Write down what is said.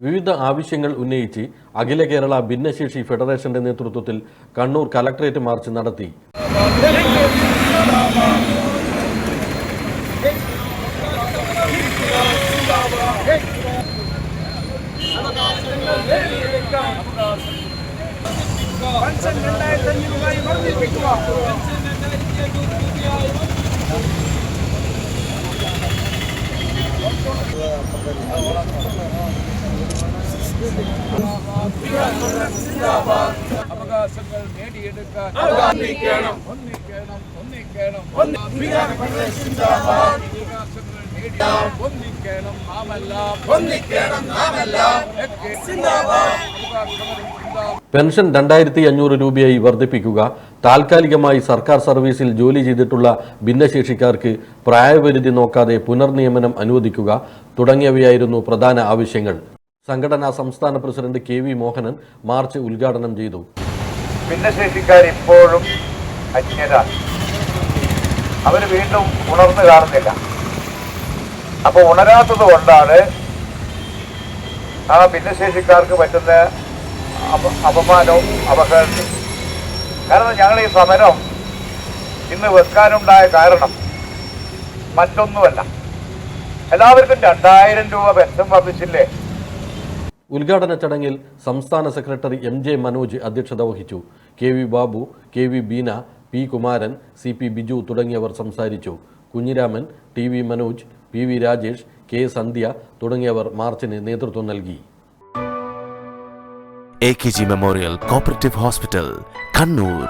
വിവിധ ആവശ്യങ്ങൾ ഉന്നയിച്ച് അഖില കേരള ഭിന്നശേഷി ഫെഡറേഷന്റെ നേതൃത്വത്തിൽ കണ്ണൂർ കലക്ടറേറ്റ് മാർച്ച് നടത്തി. അവകാശങ്ങൾ നേടിയെടുക്കാൻ പെൻഷൻ രണ്ടായിരത്തി അഞ്ഞൂറ് രൂപയായി വർദ്ധിപ്പിക്കുക. താൽക്കാലികമായി സർക്കാർ സർവീസിൽ ജോലി ചെയ്തിട്ടുള്ള ഭിന്നശേഷിക്കാർക്ക് പ്രായപരിധി നോക്കാതെ പുനർനിയമനം അനുവദിക്കുക തുടങ്ങിയവയായിരുന്നു പ്രധാന ആവശ്യങ്ങൾ. സംഘടനാ സംസ്ഥാന president K V Mohanan march ഉദ്ഘാടനം ചെയ്തു. ഭിന്നശേഷിക്കാർ ഇപ്പോഴും അജ്ഞരാണ് അവർ വീണ്ടും ഉണർന്നു കാണുന്നില്ല. അപ്പോൾ ഉണരാത്തത് കൊണ്ടാണ് ആ ഭിന്നശേഷിക്കാർക്ക് പറ്റുന്ന അപ അപമാനവും അപകടവും കാരണം ഞങ്ങൾ ഈ സമരം ഇന്ന് വെക്കാനുണ്ടായ കാരണം മറ്റൊന്നുമല്ല. എല്ലാവർക്കും രണ്ടായിരം രൂപ പെൻഷൻ വർദ്ധിച്ചില്ലേ? ഉദ്ഘാടന ചടങ്ങിൽ സംസ്ഥാന സെക്രട്ടറി എം ജെ മനോജ് അധ്യക്ഷത വഹിച്ചു. K V Babu K V Beena P Kumaran C P Biju തുടങ്ങിയവർ സംസാരിച്ചു. Kunhiraman T V Manoj P V Rajesh K Sandhya തുടങ്ങിയവർ മാർച്ചിന് നേതൃത്വം നൽകി. A K G memorial cooperative hospital Kannur.